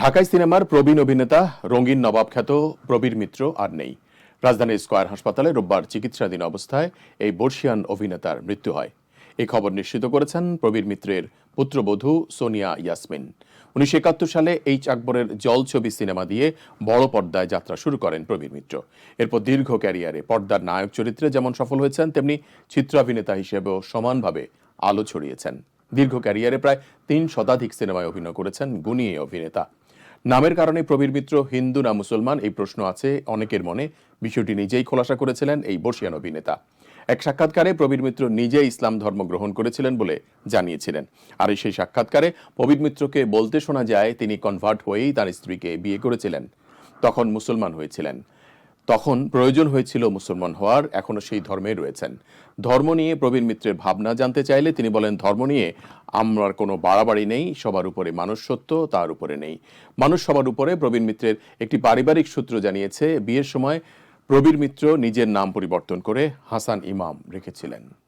ঢাকায় সিনেমার প্রবীণ অভিনেতা রঙিন নবাব খ্যাত প্রবীর মিত্র আর নেই। রাজধানীর স্কয়ার হাসপাতালে রোববার চিকিৎসাধীন অবস্থায় এই বর্ষিয়ান অভিনেতার মৃত্যু হয়। এই খবর নিশ্চিত করেছেন প্রবীর মিত্রের পুত্রবধূ সোনিয়া ইয়াসমিন। উনিশশো একাত্তর সালে এইচ আকবরের জল ছবি সিনেমা দিয়ে বড় পর্দায় যাত্রা শুরু করেন প্রবীর মিত্র। এরপর দীর্ঘ ক্যারিয়ারে পর্দার নায়ক চরিত্রে যেমন সফল হয়েছেন, তেমনি চিত্রাভিনেতা হিসেবেও সমানভাবে আলো ছড়িয়েছেন। দীর্ঘ ক্যারিয়ারে প্রায় তিন শতাধিক সিনেমায় অভিনয় করেছেন গুণী এই অভিনেতা। নামের কারণে প্রবীর মিত্র, হিন্দু না মুসলমান, এই প্রশ্ন আছে অনেকের মনে। বিষয়টি নিজেই খোলাসা করেছিলেন এই বর্ষিয়ান অভিনেতা। এক সাক্ষাৎকারে প্রবীর মিত্র নিজে ইসলাম ধর্ম গ্রহণ করেছিলেন বলে জানিয়েছিলেন। আর সেই সাক্ষাৎকারে প্রবীর মিত্রকে বলতে শোনা যায়, তিনি কনভার্ট হয়েই তার স্ত্রীকে বিয়ে করেছিলেন। তখন মুসলমান হয়েছিলেন। তখন প্রয়োজন হয়েছিল মুসলমান হওয়ার এখনও সেই ধর্মে রয়েছেন। ধর্ম নিয়ে প্রবীণ মিত্রের ভাবনা জানতে চাইলে তিনি বলেন, ধর্ম নিয়ে আমার কোনো বাড়াবাড়ি নেই, সবার উপরে মানুষ সত্য তার উপরে নেই। মানুষ সবার উপরে, প্রবীণ মিত্রের একটি পারিবারিক সূত্র জানিয়েছে, বিয়ের সময় প্রবীর মিত্র নিজের নাম পরিবর্তন করে হাসান ইমাম রেখেছিলেন।